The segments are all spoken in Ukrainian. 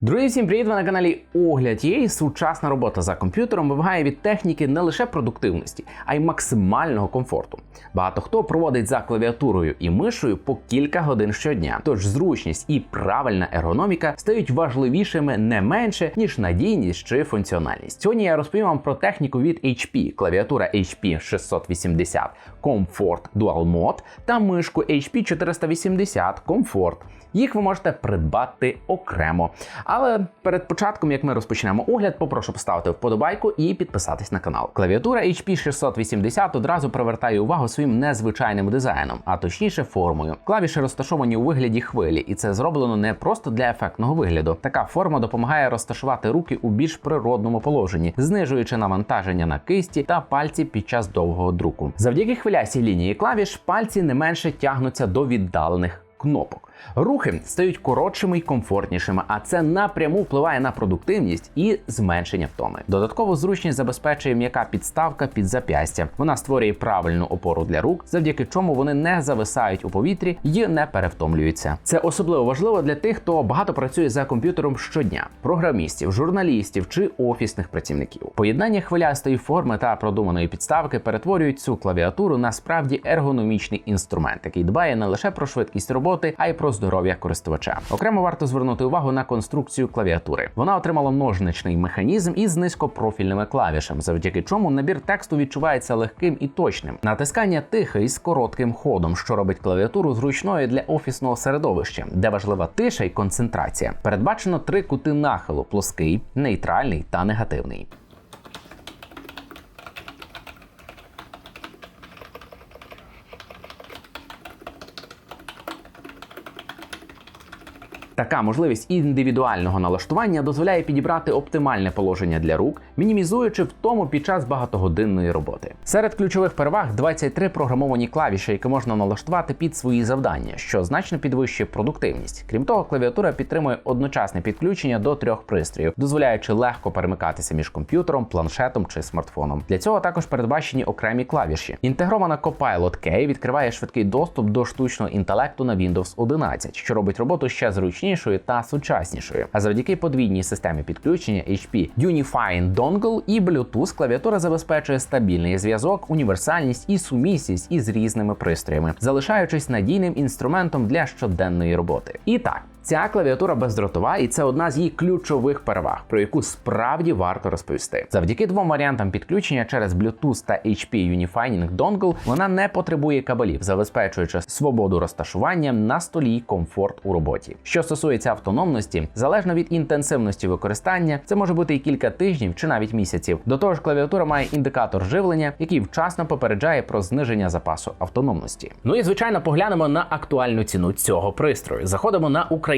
Друзі, всім привіт! Ви на каналі Огляд є сучасна робота за комп'ютером вимагає від техніки не лише продуктивності, а й максимального комфорту. Багато хто проводить за клавіатурою і мишою по кілька годин щодня. Тож зручність і правильна ергономіка стають важливішими не менше ніж надійність чи функціональність. Сьогодні я розповім вам про техніку від HP, клавіатура HP 680 Comfort Dual Mode та мишку HP 480 Comfort. Їх ви можете придбати окремо. Але перед початком, як ми розпочнемо огляд, попрошу поставити вподобайку і підписатись на канал. Клавіатура HP 680 одразу привертає увагу своїм незвичайним дизайном, а точніше формою. Клавіші розташовані у вигляді хвилі, і це зроблено не просто для ефектного вигляду. Така форма допомагає розташувати руки у більш природному положенні, знижуючи навантаження на кисті та пальці під час довгого друку. Завдяки хвилястій лінії клавіш пальці не менше тягнуться до віддалених кнопок. Рухи стають коротшими й комфортнішими, а це напряму впливає на продуктивність і зменшення втоми. Додаткову зручність забезпечує м'яка підставка під зап'ястя. Вона створює правильну опору для рук, завдяки чому вони не зависають у повітрі і не перевтомлюються. Це особливо важливо для тих, хто багато працює за комп'ютером щодня: програмістів, журналістів чи офісних працівників. Поєднання хвилястої форми та продуманої підставки перетворюють цю клавіатуру на справді ергономічний інструмент, який дбає не лише про швидкість роботи, а й про здоров'я користувача. Окремо варто звернути увагу на конструкцію клавіатури. Вона отримала ножничний механізм із низькопрофільними клавішами, завдяки чому набір тексту відчувається легким і точним. Натискання тихе і з коротким ходом, що робить клавіатуру зручною для офісного середовища, де важлива тиша і концентрація. Передбачено три кути нахилу: плоский, нейтральний та негативний. Така можливість індивідуального налаштування дозволяє підібрати оптимальне положення для рук, мінімізуючи втому під час багатогодинної роботи. Серед ключових переваг 23 програмовані клавіші, які можна налаштувати під свої завдання, що значно підвищує продуктивність. Крім того, клавіатура підтримує одночасне підключення до трьох пристроїв, дозволяючи легко перемикатися між комп'ютером, планшетом чи смартфоном. Для цього також передбачені окремі клавіші. Інтегрована Copilot K відкриває швидкий доступ до штучного інтелекту на Windows 11, що робить роботу ще зручнішою та сучаснішою. А завдяки подвійній системі підключення HP Unifying Dongle і Bluetooth клавіатура забезпечує стабільний зв'язок, універсальність і сумісність із різними пристроями, залишаючись надійним інструментом для щоденної роботи. І так. Ця клавіатура бездротова, і це одна з її ключових переваг, про яку справді варто розповісти. Завдяки двом варіантам підключення через Bluetooth та HP Unifying Dongle вона не потребує кабелів, забезпечуючи свободу розташування на столі і комфорт у роботі. Що стосується автономності, залежно від інтенсивності використання, це може бути і кілька тижнів чи навіть місяців. До того ж, клавіатура має індикатор живлення, який вчасно попереджає про зниження запасу автономності. Ну і звичайно, поглянемо на актуальну ціну цього пристрою. Заходимо на Україну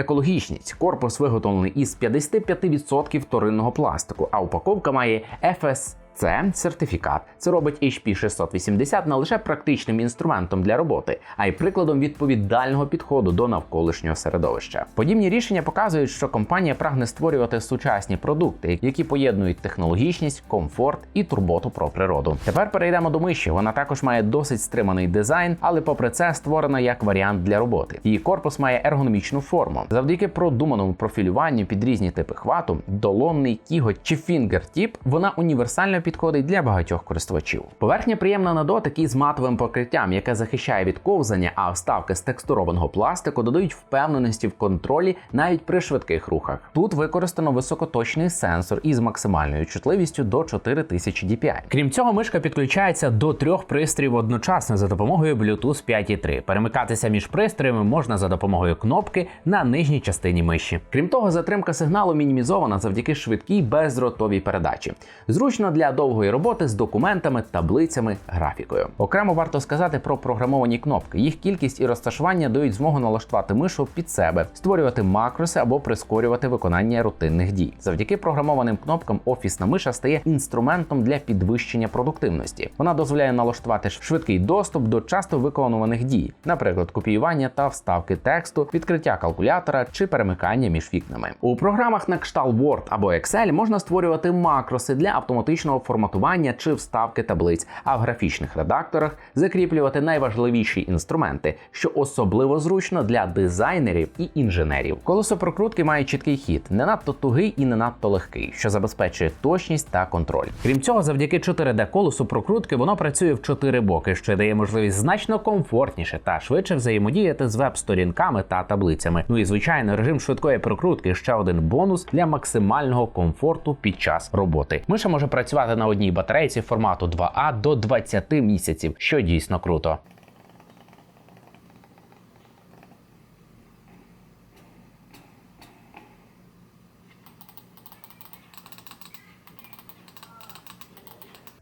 екологічність. Корпус виготовлений із 55% вторинного пластику, а упаковка має FS це сертифікат. Це робить HP 680 не лише практичним інструментом для роботи, а й прикладом відповідального підходу до навколишнього середовища. Подібні рішення показують, що компанія прагне створювати сучасні продукти, які поєднують технологічність, комфорт і турботу про природу. Тепер перейдемо до миші. Вона також має досить стриманий дизайн, але попри це створена як варіант для роботи. Її корпус має ергономічну форму. Завдяки продуманому профілюванню під різні типи хвату, долонний, кіготь чи фінгертіп, вона універсально підходить для багатьох користувачів. Поверхня приємна на дотик із матовим покриттям, яке захищає від ковзання, а вставки з текстурованого пластику додають впевненості в контролі навіть при швидких рухах. Тут використано високоточний сенсор із максимальною чутливістю до 4000 DPI. Крім цього, мишка підключається до трьох пристроїв одночасно за допомогою Bluetooth 5.3. Перемикатися між пристроями можна за допомогою кнопки на нижній частині миші. Крім того, затримка сигналу мінімізована завдяки швидкій бездротовій передачі. Зручно для довгої роботи з документами, таблицями, графікою. Окремо варто сказати про програмовані кнопки. Їх кількість і розташування дають змогу налаштувати мишу під себе, створювати макроси або прискорювати виконання рутинних дій. Завдяки програмованим кнопкам офісна миша стає інструментом для підвищення продуктивності. Вона дозволяє налаштувати швидкий доступ до часто виконуваних дій, наприклад, копіювання та вставки тексту, відкриття калкулятора чи перемикання між вікнами. У програмах на кшталт Word або Excel можна створювати макроси для автоматичного форматування чи вставки таблиць, а в графічних редакторах закріплювати найважливіші інструменти, що особливо зручно для дизайнерів і інженерів. Колесо прокрутки має чіткий хід, не надто тугий і не надто легкий, що забезпечує точність та контроль. Крім цього, завдяки 4D колесу прокрутки воно працює в чотири боки, що дає можливість значно комфортніше та швидше взаємодіяти з веб-сторінками та таблицями. Ну і звичайно, режим швидкої прокрутки ще один бонус для максимального комфорту під час роботи. Миша може працювати на одній батарейці формату 2А до 20 місяців, що дійсно круто.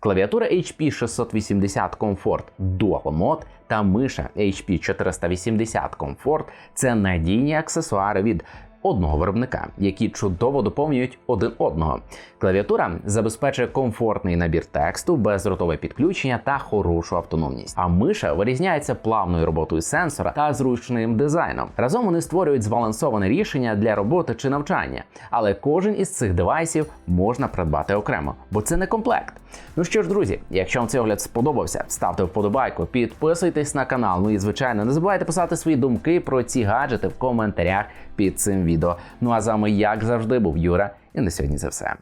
Клавіатура HP 680 Comfort Dual Mode та миша HP 480 Comfort – це надійні аксесуари від одного виробника, які чудово доповнюють один одного. Клавіатура забезпечує комфортний набір тексту, безротове підключення та хорошу автономність. А миша вирізняється плавною роботою сенсора та зручним дизайном. Разом вони створюють збалансоване рішення для роботи чи навчання, але кожен із цих девайсів можна придбати окремо, бо це не комплект. Ну що ж, друзі, якщо вам цей огляд сподобався, ставте вподобайку, підписуйтесь на канал. Ну і звичайно, не забувайте писати свої думки про ці гаджети в коментарях під цим відео. Ну а з вами, як завжди, був Юра, і на сьогодні це все.